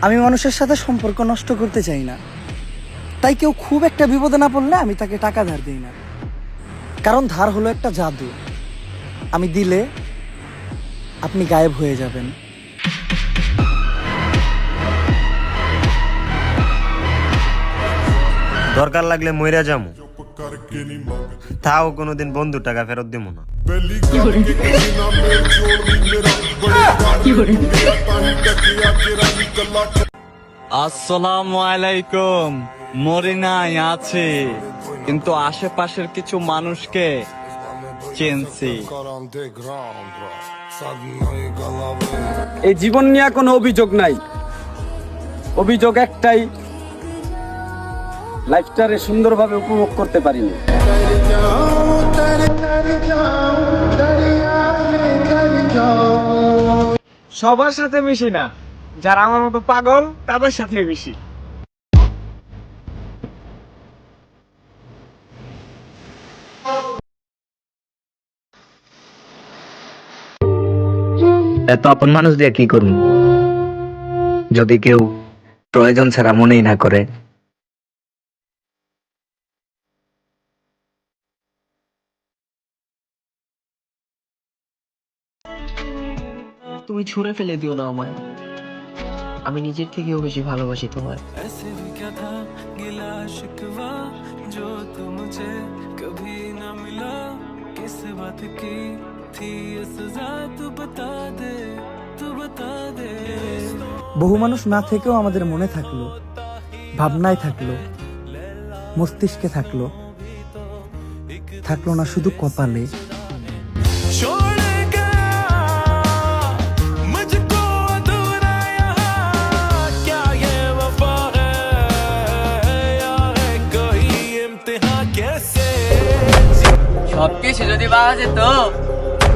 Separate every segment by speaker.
Speaker 1: আমি মানুষের সাথে সম্পর্ক নষ্ট করতে চাই না। তাই কেউ খুব একটা বিপদে না পড়লে আমি তাকে টাকা ধার দিই না। কারণ ধার হলো একটা জাদু। আমি দিলে আপনি গায়েব হয়ে যাবেন।
Speaker 2: দরকার লাগলে মইরা যামু। তাও কোনোদিন বন্ধু টাকা ফেরত দিব না।
Speaker 3: আসসালামু আলাইকুম মরি নাই আছে। কিন্তু আশেপাশের কিছু মানুষকে চেনছি।
Speaker 4: এই জীবন নিয়ে কোনো অভিযোগ নাই। অভিযোগ একটাই, লাইফটারে সুন্দরভাবে উপভোগ করতে পারিনি।
Speaker 5: সবার সাথে মিশি না। যারা আমার মতো পাগল, তাদের সাথে মিশি।
Speaker 6: এত আপন মানুষ দিয়ে কি করুন? যদি কেউ প্রয়োজন ছাড়া মনেই না করে।
Speaker 7: তুমি ছুঁড়ে ফেলে দিও না আমায়। আমি নিজের থেকেও বেশি ভালোবাসি তোমায়।
Speaker 1: বহু মানুষ না থেকেও আমাদের মনে থাকল ভাবনায় থাকল মস্তিষ্কে থাকল। থাকল না শুধু কপালে।
Speaker 8: সবকিছু যদি পাওয়া যেত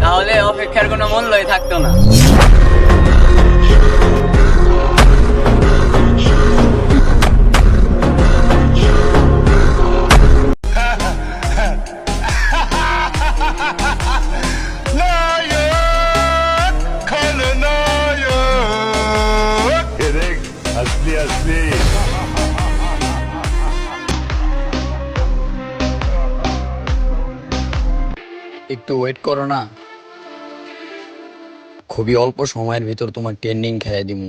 Speaker 8: তাহলে অপেক্ষার কোনো মূল্যই থাকতো না।
Speaker 6: একটু ওয়েট করো না। খুবই অল্প সময়ের ভিতর তোমার ট্রেন্ডিং খেয়ে দিমু।